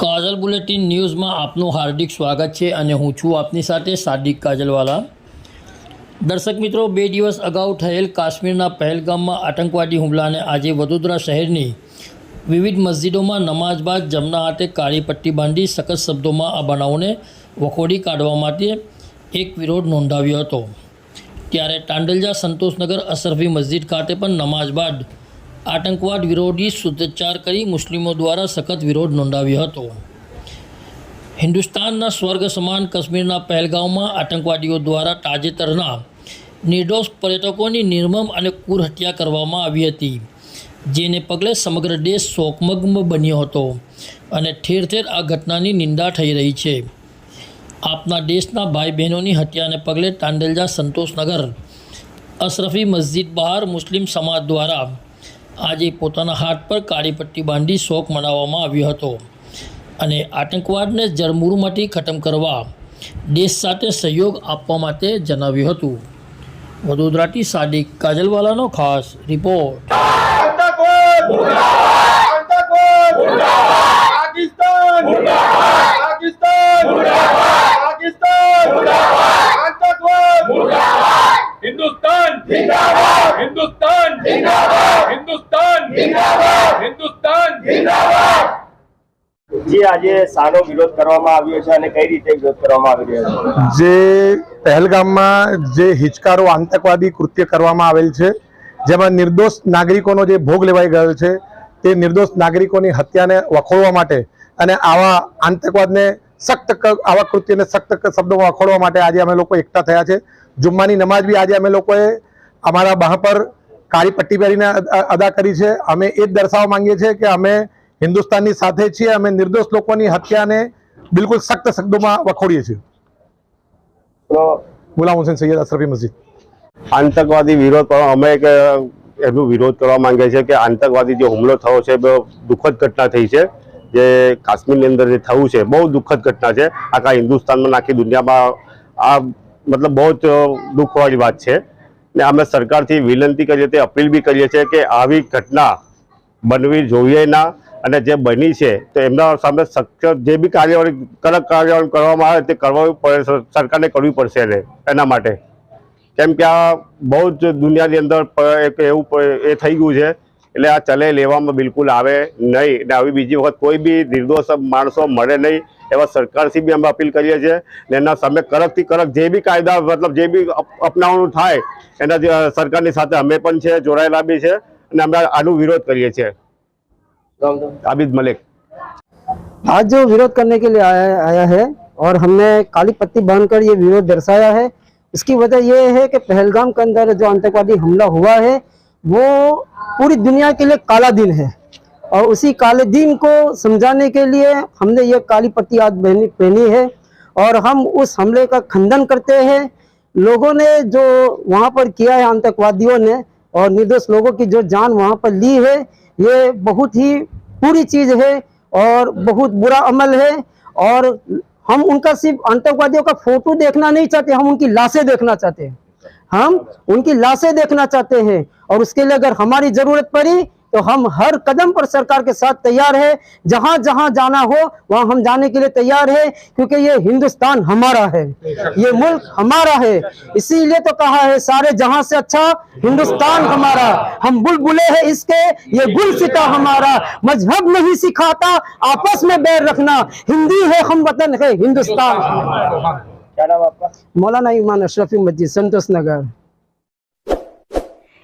કાજલ bulletin ન્યૂઝમાં આપનું હાર્દિક સ્વાગત છે અને હું છું આપની સાથે સાદિક કાજલવાલા. દર્શક મિત્રો, બે દિવસ અગાઉ થયેલ કાશ્મીરના પહેલગામમાં આતંકવાદી હુમલાને આજે વડોદરા શહેરની વિવિધ મસ્જિદોમાં નમાઝ બાદ જમના હાથે કાળી પટ્ટી બાંધી સખત શબ્દોમાં આ બનાવોને વખોડી કાઢવા માટે એક વિરોધ નોંધાવ્યો હતો. ત્યારે તાંડલજા સંતોષનગર અશરફી મસ્જિદ ખાતે પણ નમાઝ બાદ આતંકવાદ વિરોધી શુદ્ધોચ્ચાર કરી મુસ્લિમો દ્વારા સખત વિરોધ નોંધાવ્યો હતો. હિન્દુસ્તાનના સ્વર્ગ સમાન કાશ્મીરના પહેલગાંવમાં આતંકવાદીઓ દ્વારા તાજેતરના નિર્દોષ પર્યટકોની નિર્મમ અને કુર હત્યા કરવામાં આવી હતી, જેને પગલે સમગ્ર દેશ શોકમગ્ન બન્યો હતો અને ઠેર ઠેર આ ઘટનાની નિંદા થઈ રહી છે. આપના દેશના ભાઈ બહેનોની હત્યાને પગલે તાંડેલજા સંતોષનગર, અશરફી મસ્જિદ બહાર મુસ્લિમ સમાજ દ્વારા આજે પોતાના હાથ પર કાળી પટ્ટી બાંધી શોક મનાવવામાં આવ્યો હતો. અને આતંકવાદને જરમૂરમાંથી ખતમ કરવા દેશ સાથે સહયોગ આપવા માટે જણાવ્યું હતું. વડોદરાથી સાદિક કાજલવાલાનો ખાસ રિપોર્ટ. હિન્દુસ્તાન હિન્દુસ્તાન જે આજે સાનો વિરોધ કરવામાં આવ્યો છે જે પહેલગામમાં જે હિચકારો આતંકવાદી કૃત્ય કરવામાં આવેલ છે જેમાં નિર્દોષ નાગરિકોનો જે ભોગ લેવાઈ ગયો છે તે નિર્દોષ નાગરિકોની હત્યાને વખોડવા માટે અને આવા આતંકવાદને સખ્ત આવા કૃત્યને સખ્ત શબ્દો વખોડવા માટે આજે અમે લોકો એકઠા થયા છે. જુમ્માની નમાજ બી આજે અમે લોકોએ અમારા બહાં પર કાળી પટ્ટી પહેરીને અદા કરી છે. અમે એ જ દર્શાવવા માંગીએ છીએ કે અમે હિન્દુસ્તાનની સાથે છીએ. અમે નિર્દોષ લોકોની હત્યાને બિલકુલ સખ્ત શબ્દોમાં વખોડીએ છીએ. ગુલામ હુસેન સૈયદ અશરફી મસ્જિદ. આતંકવાદી વિરોધ કરવા અમે એક એનો વિરોધ કરવા માંગે છે કે આતંકવાદી જે હુમલો થયો છે બહુ દુઃખદ ઘટના થઈ છે. જે કાશ્મીરની અંદર જે થયું છે બહુ દુઃખદ ઘટના છે. આખા હિન્દુસ્તાનમાં આખી દુનિયામાં આ મતલબ બહુ જ દુઃખવાળી વાત છે. ને અમે સરકારથી વિનંતી કરીએ છીએ, અપીલ બી કરીએ છીએ કે આવી ઘટના બનવી જોઈએ ના અને જે બની છે તો એમના સામે સખ્ત જે બી કાર્યવાહી, કડક કાર્યવાહી કરવામાં આવે તે કરવી પડે સરકારને કરવી પડશે એને, એના માટે. કેમ કે આ બહુ જ દુનિયાની અંદર એક એવું એ થઈ ગયું છે, એટલે આ ચલે લેવામાં બિલકુલ આવે નહીં. ને આવી બીજી વખત કોઈ બી નિર્દોષ માણસો મળે નહીં. એવા સરકારથી બી અમે અપીલ કરીએ છીએ ને એના સામે કડકથી કડક જે બી કાયદા મતલબ જે બી અપ- અપનાવવાનું થાય એના જે સરકારની સાથે અમે પણ છે જોડાયેલા બી છે અને અમે આનો વિરોધ કરીએ છીએ આબિદ મલિક आज जो विरोध करने के लिए आया, आया है और हमने काली पट्टी बांधकर ये विरोध दर्शाया है इसकी वजह ये है कि पहलगाम के अंदर जो आतंकवादी हमला हुआ है वो पूरी दुनिया के लिए काला दिन है और उसी काले दिन को समझाने के लिए हमने ये काली पट्टी आज पहनी है और हम उस हमले का खंडन करते हैं। लोगों ने जो वहाँ पर किया है आतंकवादियों ने और निर्दोष लोगों की जो जान वहाँ पर ली है, ये बहुत ही पूरी चीज़ है और बहुत बुरा अमल है और हम उनका सिर्फ़ आतंकवादियों का फ़ोटो देखना नहीं चाहते, हम उनकी लाशें देखना चाहते हैं। हम उनकी लाशें देखना चाहते हैं और उसके लिए अगर हमारी ज़रूरत पड़ी तो हम हर कदम पर सरकार के साथ तैयार है। जहाँ जहाँ जाना हो वहाँ हम जाने के लिए तैयार है क्योंकि ये हिंदुस्तान हमारा है। ये मुल्क हमारा है। इसीलिए तो कहा है सारे जहाँ से अच्छा हिंदुस्तान हमारा। हम बुलबुले हैं इसके ये गुल सिता हमारा। मज़हब नहीं सिखाता आपस में बैर रखना। हिंदी है हम वतन है हिंदुस्तान। मौलाना ईमान अशरफी मस्जिद संतोष नगर।